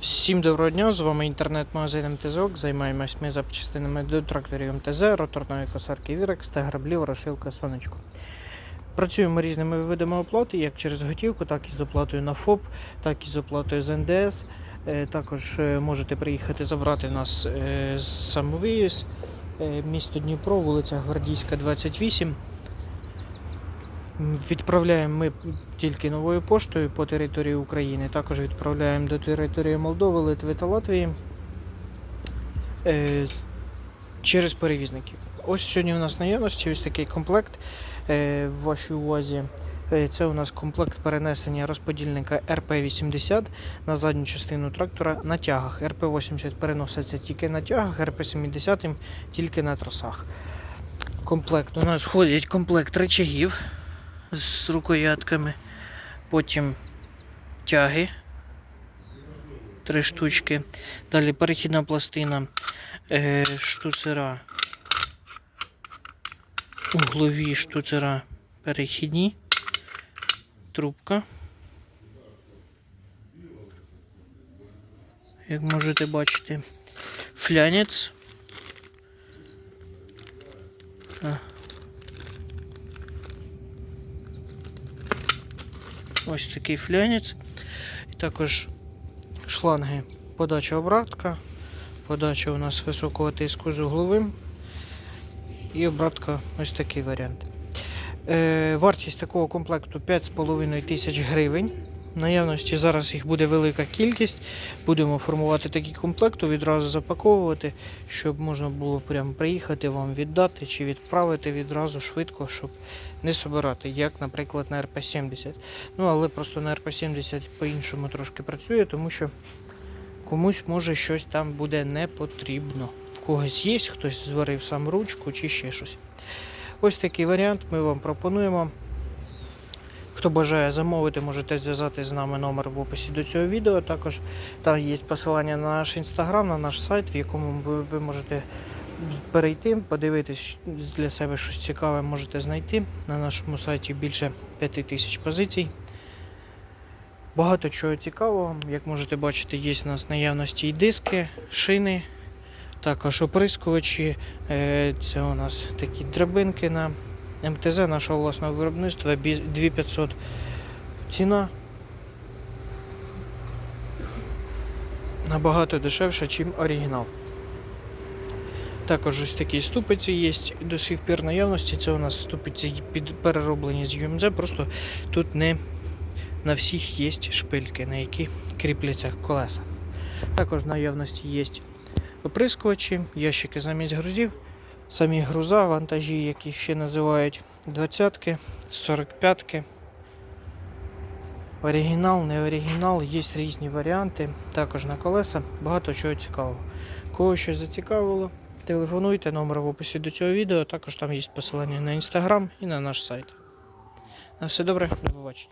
Всім доброго дня, з вами інтернет-магазин МТЗОК. Займаємось ми запчастинами до тракторів МТЗ, роторної косарки Вірекс та граблів Рошилка Сонечко. Працюємо різними видами оплати, як через готівку, так і з оплатою на ФОП, так і з оплатою з НДС. Е, Також е, можете приїхати забрати нас з самовиїзд, е, місто Дніпро, вулиця Гвардійська, 28. Відправляємо ми тільки новою поштою по території України. Також відправляємо до території Молдови, Литви та Латвії е, через перевізників. Ось сьогодні у нас наявності ось такий комплект е, в вашій увазі. Е, Це у нас комплект перенесення розподільника РП-80 на задню частину трактора на тягах. РП-80 переноситься тільки на тягах, РП-70 тільки на тросах. Комплект у нас входить комплект речагів з рукоятками, потім тяги три штучки. Далі перехідна пластина е, штуцера, углові штуцера перехідні, трубка. Як можете бачити, флянець. Ось такий флянець. І також шланги подача обратка. Подача у нас високого тиску з угловим. І обратка ось такий варіант. Е, вартість такого комплекту 5,5 тисяч гривень. Наявності зараз їх буде велика кількість. Будемо формувати такі комплекти, відразу запаковувати, щоб можна було прямо приїхати вам віддати чи відправити відразу швидко, щоб не собирати, як, наприклад, на РП-70. Ну, але просто на РП-70 по-іншому трошки працює, тому що комусь може щось там буде не потрібно. В когось є, хтось зварив сам ручку чи ще щось. Ось такий варіант ми вам пропонуємо. Хто бажає замовити, можете зв'язати з нами номер в описі до цього відео. Також там є посилання на наш інстаграм, на наш сайт, в якому ви, ви можете перейти, подивитись для себе щось цікаве можете знайти. На нашому сайті більше 5 тисяч позицій. Багато чого цікавого. Як можете бачити, є у нас наявності і диски, шини, також оприскувачі. Е, Це у нас такі драбинки на МТЗ нашого власного виробництва 2500 ціна. Набагато дешевше, ніж оригінал. Також ось такі ступиці є до сих пір наявності. Це у нас ступиці перероблені з UMZ, просто тут не на всіх є шпильки, на які кріпляться колеса. Також наявності є оприскувачі, ящики замість грузів, самі груза, вантажі, яких ще називають 20-ки, 45-ки. Оригінал, не оригінал, є різні варіанти, також на колеса, багато чого цікавого. Кого щось зацікавило, телефонуйте, номер в описі до цього відео, також там є посилання на інстаграм і на наш сайт. На все добре, до побачення.